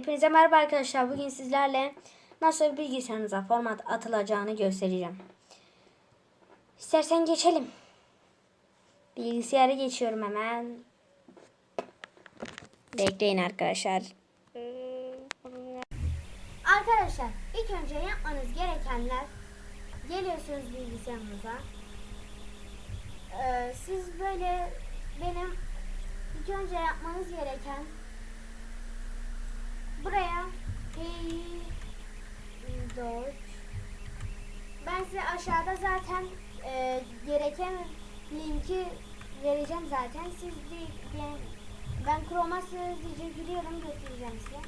Hepinize merhaba arkadaşlar. Bugün sizlerle nasıl bilgisayarınıza format atılacağını göstereceğim. İstersen geçelim. Bilgisayara geçiyorum hemen. Bekleyin arkadaşlar. Arkadaşlar ilk önce yapmanız gerekenler geliyorsunuz bilgisayarınıza. Ee, siz böyle benim ilk önce yapmanız gereken buraya. Hey. Doge ben size aşağıda zaten e, gereken linki vereceğim zaten. Siz de ben, ben Chrome'a sığdırıcı biliyorum göstereceğim size.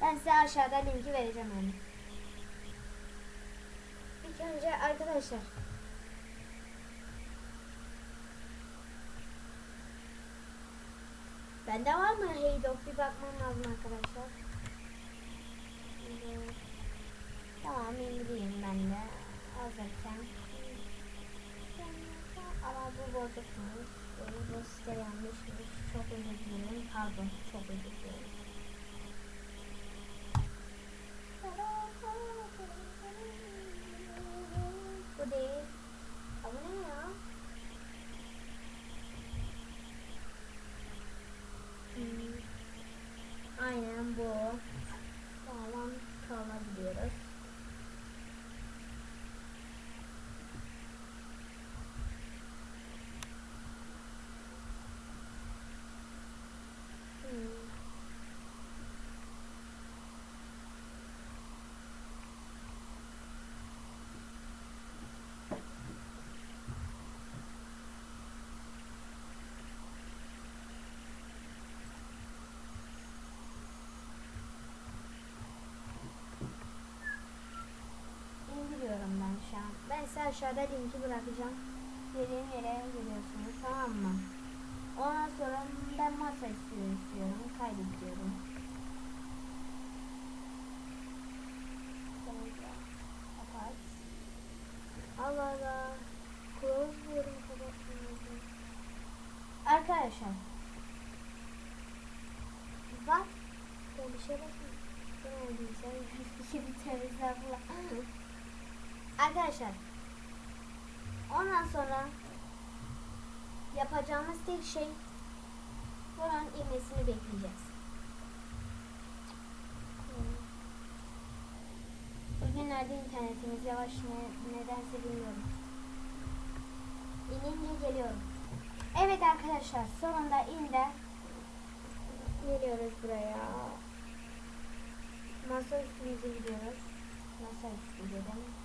Ben size aşağıda linki vereceğim. Yani. İlk önce arkadaşlar Bende var mı Heydok bir bakmam lazım arkadaşlar. Tamam indireyim ben de hazırken. Ama bu bozukmuş. Bu site yanlışmış. Çok özür dilerim. Pardon. Çok özür dilerim. Bu değil. Ama ne ya? Hmm. Aynen bu. Sağlam kalabiliyoruz. Hmm. İndiriyorum ben size aşağıda linki bırakacağım. Dediğim yere geliyorsunuz tamam mı? Ondan sonra ben masa istiyorum, istiyorum. kaydediyorum. Allah Allah. Close diyorum kapatmıyorum. Arkadaşlar. Bak. Ben bir şey bakayım. Ne olduysa bir şey temizler falan. Arkadaşlar. Ondan sonra yapacağımız tek şey buranın inmesini bekleyeceğiz. Bugünlerde internetimiz yavaş ne, nedense bilmiyorum. İnince geliyorum. Evet arkadaşlar sonunda indi. Geliyoruz buraya. Masa üstümüze gidiyoruz. Masa üstü dedim.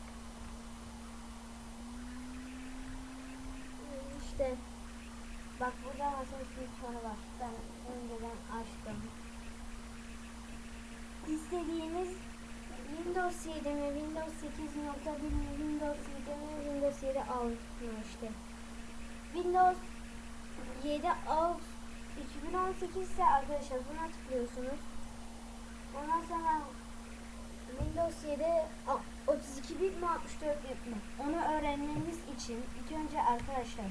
İşte bak burada masa üstü sonu var. Ben önceden açtım. İstediğiniz Windows 7 mi, Windows 8.1 mi, Windows 7 mi, Windows 7 alt mı işte. Windows 7 alt 2018 ise arkadaşlar buna tıklıyorsunuz. Ondan sonra Windows 7 a- 32 bit mi 64 bit mi? Onu öğrenmeniz için ilk önce arkadaşlar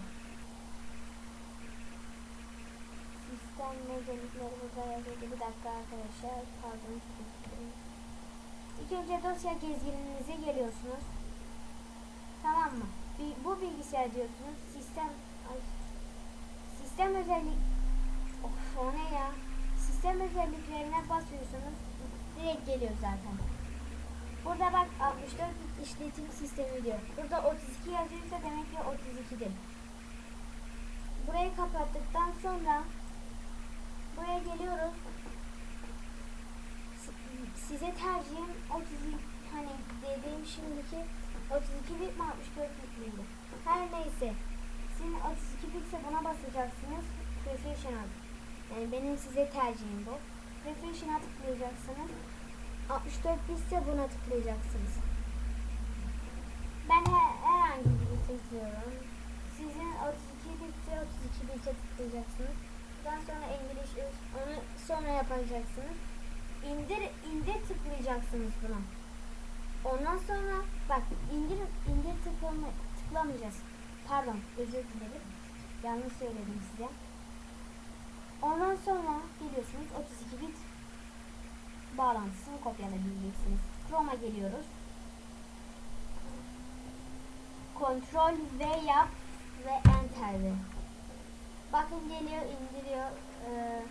sistem özellikleri burada yazıyor. Bir dakika arkadaşlar. Pardon. İlk önce dosya gezgininize geliyorsunuz. Tamam mı? Bu bilgisayar diyorsunuz. Sistem ay, sistem özellik Of o ne ya? Sistem özelliklerine basıyorsunuz. Direkt geliyor zaten. Burada bak 64 bit işletim sistemi diyor. Burada 32 yazıyorsa demek ki 32'dir. Burayı kapattıktan sonra buraya geliyoruz. Size tercihim 32 hani dediğim şimdiki 32 bit mi 64 bit miydi? Her neyse. Sizin 32 bitse buna basacaksınız. Professional. Yani benim size tercihim bu. Professional tıklayacaksınız. 64 bitse buna tıklayacaksınız. Ben her, herhangi biri tıklıyorum. Sizin 32 bitse 32 bitse tıklayacaksınız. Daha sonra İngiliz onu sonra yapacaksınız. İndir indir tıklayacaksınız buna. Ondan sonra bak indir indir tıklama, tıklamayacağız. pardon özür dilerim. Yanlış söyledim size. Ondan sonra geliyorsunuz 32 bit bağlantısını kopyalayabileceksiniz. Chrome'a geliyoruz. Kontrol V yap ve Enter'de. Bakın geliyor indiriyor. Ee,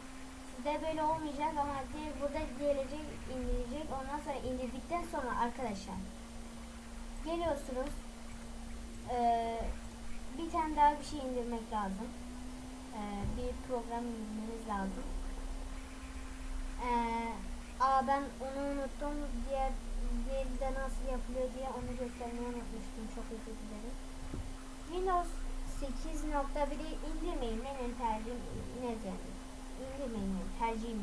sizde böyle olmayacak ama diye burada gelecek indirecek. Ondan sonra indirdikten sonra arkadaşlar geliyorsunuz. Ee, bir tane daha bir şey indirmek lazım. Ee, bir program indirmeniz lazım. Ee, aa ben onu unuttum. Diğer diğeri nasıl yapılıyor diye onu göstermeyi unutmuştum. Çok özür dilerim. Windows 8.1'i indirmeyin. Benim tercihim ne yani? İndirmeyin tercihim.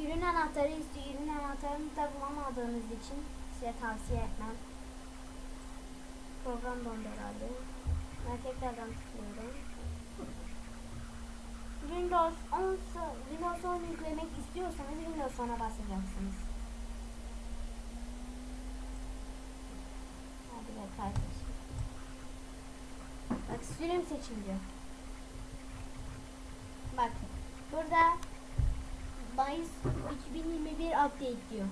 Ürün anahtarı istiyor. Ürün anahtarını da bulamadığınız için size tavsiye etmem. Program dondu herhalde. Ben tekrardan tıklıyorum. Windows 10 sı- Windows 10 yüklemek istiyorsanız Windows 10'a basacaksınız. Hadi be kardeşim. Sürüm seçin diyor. Bak burada Mayıs 2021 update diyor.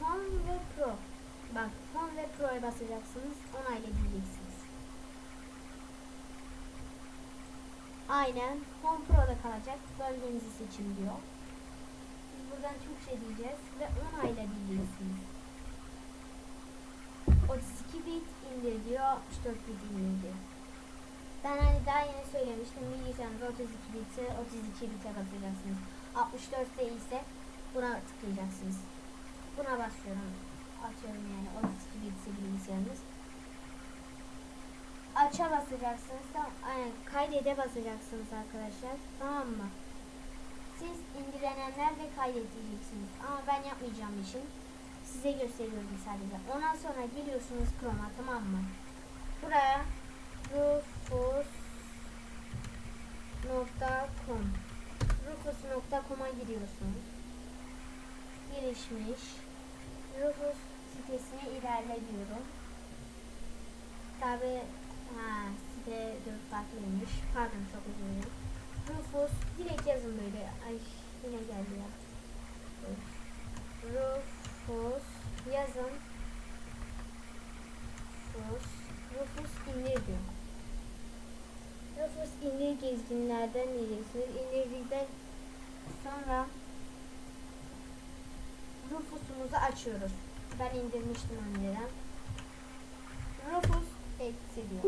Home ve Pro. Bak Home ve Pro'ya basacaksınız. Onayla diyeceksiniz. Aynen. Home Pro'da kalacak. Bölgenizi seçin diyor. Biz buradan Türkçe diyeceğiz ve onayla diyeceksiniz. 32 bit indir diyor. 64 bit indir diyor. Ben hani daha yeni söylemiştim. Bilgisayarınızda 32 bitse 32 bite basacaksınız. 64 ise buna tıklayacaksınız. Buna basıyorum. Açıyorum yani 32 bitse bilgisayarınız. Aç'a basacaksınız. Aynen kaydede basacaksınız arkadaşlar. Tamam mı? Siz indirenenler ve kaydedeceksiniz. Ama ben yapmayacağım için size gösteriyorum sadece. Ondan sonra geliyorsunuz Chrome'a tamam mı? Buraya rufus.com rufus.com'a giriyorsunuz. Gelişmiş Rufus sitesine ilerle diyorum. Tabi ha site dört farklıymış. Pardon çok dilerim. Rufus direkt yazın böyle. Ay yine geldi ya. Rufus yazın. Rufus Rufus indir diyor. Rufus indir gezginlerden diyeceksiniz. İndirdikten sonra Rufus'umuzu açıyoruz. Ben indirmiştim önceden. Rufus eksi diyor.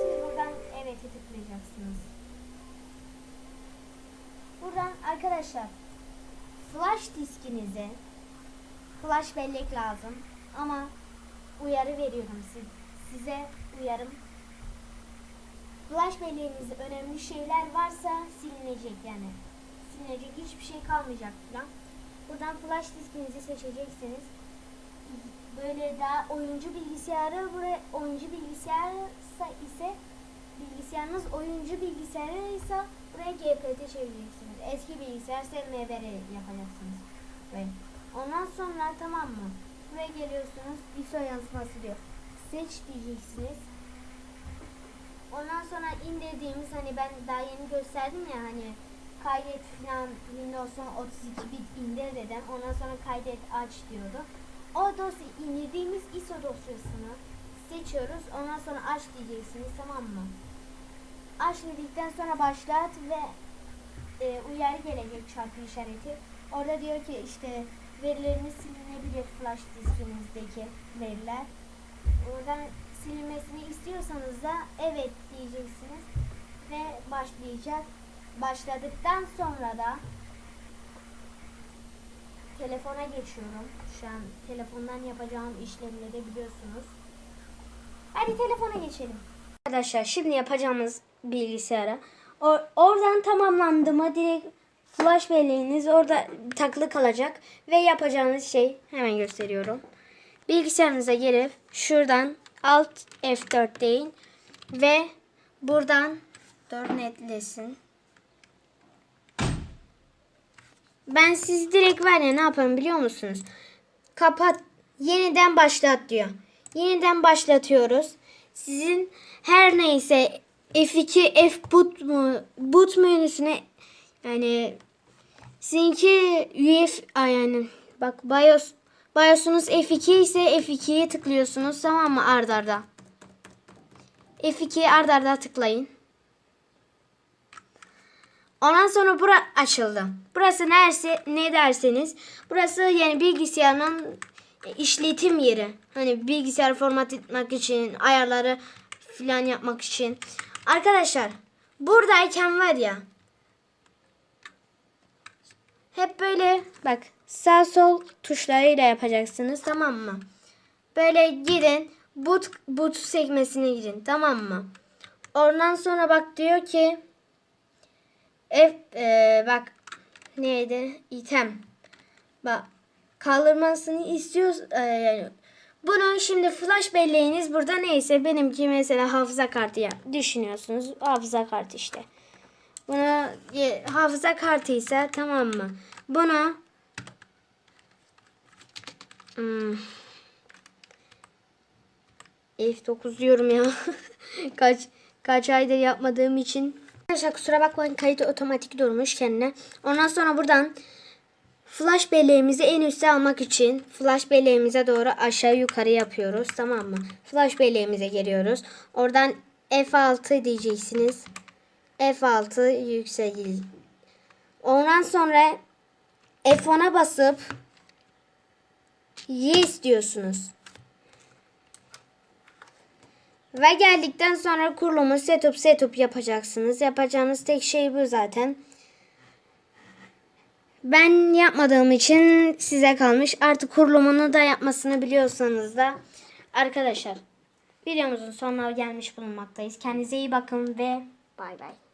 Siz buradan evet'e tıklayacaksınız. Buradan arkadaşlar flash diskinize flash bellek lazım ama uyarı veriyorum siz- size uyarım. Flash belleğinizde önemli şeyler varsa silinecek yani. Silinecek hiçbir şey kalmayacak falan. Buradan flash diskinizi seçeceksiniz. Böyle daha oyuncu bilgisayarı buraya oyuncu bilgisayarsa ise bilgisayarınız oyuncu bilgisayarı ise buraya GPT çevireceksiniz. Eski bilgisayar MBR yapacaksınız. Böyle. Ondan sonra tamam mı? Buraya geliyorsunuz. ISO yazması diyor. Seç diyeceksiniz. Ondan sonra indirdiğimiz hani ben daha yeni gösterdim ya hani kaydet falan Windows'un 32 bit indir dedim. Ondan sonra kaydet aç diyordu. O dosya indirdiğimiz ISO dosyasını seçiyoruz. Ondan sonra aç diyeceksiniz tamam mı? Aç dedikten sonra başlat ve e, uyarı gelecek çarpı işareti. Orada diyor ki işte verileriniz silinebilir flash diskinizdeki veriler. Oradan silinmesini istiyorsanız da evet diyeceksiniz ve başlayacak. Başladıktan sonra da telefona geçiyorum. Şu an telefondan yapacağım işlemleri biliyorsunuz. Hadi telefona geçelim. Arkadaşlar şimdi yapacağımız bilgisayara or- oradan tamamlandı mı direkt flash belleğiniz orada takılı kalacak ve yapacağınız şey hemen gösteriyorum. Bilgisayarınıza gelip şuradan Alt F4 deyin ve buradan dur netlesin. Ben siz direkt var ya ne yaparım biliyor musunuz? Kapat yeniden başlat diyor. Yeniden başlatıyoruz. sizin her neyse F2 F boot mu boot menüsüne yani sizinki ay yani bak BIOS BIOS'unuz F2 ise F2'ye tıklıyorsunuz tamam mı ard arda. F2'ye ard arda tıklayın. Ondan sonra bura açıldı. Burası neresi ne derseniz burası yani bilgisayarın işletim yeri. Hani bilgisayar format etmek için, ayarları filan yapmak için. Arkadaşlar buradayken var ya hep böyle bak sağ sol tuşlarıyla yapacaksınız tamam mı? Böyle girin boot, boot sekmesine girin tamam mı? Ondan sonra bak diyor ki F, e, bak neydi? item. Bak kaldırmasını istiyoruz. E, yani bunu şimdi flash belleğiniz burada neyse benimki mesela hafıza kartı ya düşünüyorsunuz hafıza kartı işte. Bunu e, hafıza kartı ise tamam mı? Bunu hmm, F9 diyorum ya. kaç kaç aydır yapmadığım için. Arkadaşlar kusura bakmayın kayıt otomatik durmuş kendine. Ondan sonra buradan flash belleğimizi en üste almak için flash belleğimize doğru aşağı yukarı yapıyoruz. Tamam mı? Flash belleğimize geliyoruz. Oradan F6 diyeceksiniz. F6 yükselir. Ondan sonra F10'a basıp yes diyorsunuz. Ve geldikten sonra kurulumu setup setup yapacaksınız. Yapacağınız tek şey bu zaten. Ben yapmadığım için size kalmış. Artık kurulumunu da yapmasını biliyorsanız da arkadaşlar videomuzun sonuna gelmiş bulunmaktayız. Kendinize iyi bakın ve bay bay.